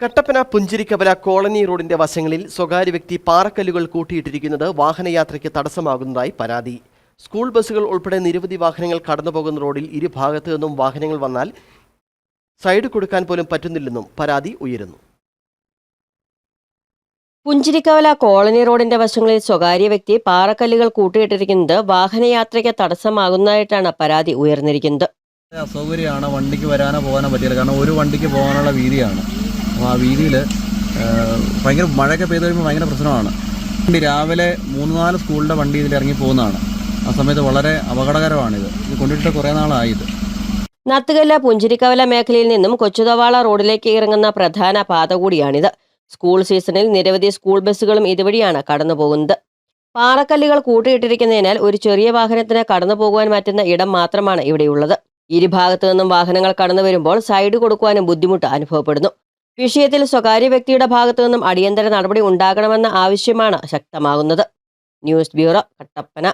Kattappana പുഞ്ചിരിക്കവല colony റോഡിന്റെ വശങ്ങളിൽ സ്വകാര്യ വ്യക്തി പാറക്കല്ലുകൾ കൂട്ടിയിട്ടിരിക്കുന്നത് വാഹനയാത്രയ്ക്ക് തടസ്സമാകുന്നതായി പരാതി. സ്കൂൾ ബസ്സുകൾ ഉൾപ്പെടെ നിരവധി വാഹനങ്ങൾ കടന്നുപോകുന്ന റോഡിൽ ഇരുഭാഗത്തു നിന്നും വാഹനങ്ങൾ വന്നാൽ സൈഡ് കൊടുക്കാൻ പോലും പറ്റുന്നില്ലെന്നും പരാതി ഉയരുന്നു. പുഞ്ചിരിക്കവല കോളനി റോഡിന്റെ വശങ്ങളിൽ സ്വകാര്യ വ്യക്തി പാറക്കല്ലുകൾ കൂട്ടിയിട്ടിരിക്കുന്നത് വാഹനയാത്രയ്ക്ക് തടസ്സമാകുന്നതായിട്ടാണ് പരാതി ഉയർന്നിരിക്കുന്നത്. അസൗകര്യമാണ് വണ്ടിക്ക് വരാനോ പോകാനോ പറ്റില്ല. കാരണം ഒരു വണ്ടിക്ക് പോകാനുള്ള വീതിയാണ്. അപ്പോൾ ആ വീതിയിൽ ഭയങ്കര മഴയൊക്കെ പെയ്ത് കഴിയുമ്പോൾ ഭയങ്കര പ്രശ്നമാണ്. വണ്ടി രാവിലെ മൂന്ന് നാല് സ്കൂളിന്റെ വണ്ടി ഇതിൽ ഇറങ്ങി പോകുന്നതാണ്. ആ സമയത്ത് വളരെ അപകടകരമാണിത്. ഇത് കൊണ്ടിട്ട് കുറേ നാളായി ഇത്. നത്തുകല്ല പുഞ്ചിരിക്കവല മേഖലയിൽ നിന്നും കൊച്ചുതവാള റോഡിലേക്ക് ഇറങ്ങുന്ന പ്രധാന പാത കൂടിയാണിത്. സ്കൂൾ സീസണിൽ നിരവധി സ്കൂൾ ബസ്സുകളും ഇതുവഴിയാണ് കടന്നു പോകുന്നത് പാറക്കല്ലുകൾ കൂട്ടിയിട്ടിരിക്കുന്നതിനാൽ ഒരു ചെറിയ വാഹനത്തിന് കടന്നു പോകുവാൻ പറ്റുന്ന ഇടം മാത്രമാണ് ഇവിടെയുള്ളത്. ഇരുഭാഗത്തു നിന്നും വാഹനങ്ങൾ കടന്നു വരുമ്പോൾ സൈഡ് കൊടുക്കുവാനും ബുദ്ധിമുട്ട് അനുഭവപ്പെടുന്നു. വിഷയത്തിൽ സ്വകാര്യ വ്യക്തിയുടെ ഭാഗത്തു നിന്നും അടിയന്തര നടപടി ഉണ്ടാകണമെന്ന ആവശ്യമാണ് ശക്തമാകുന്നത്. News bureau Kattappana.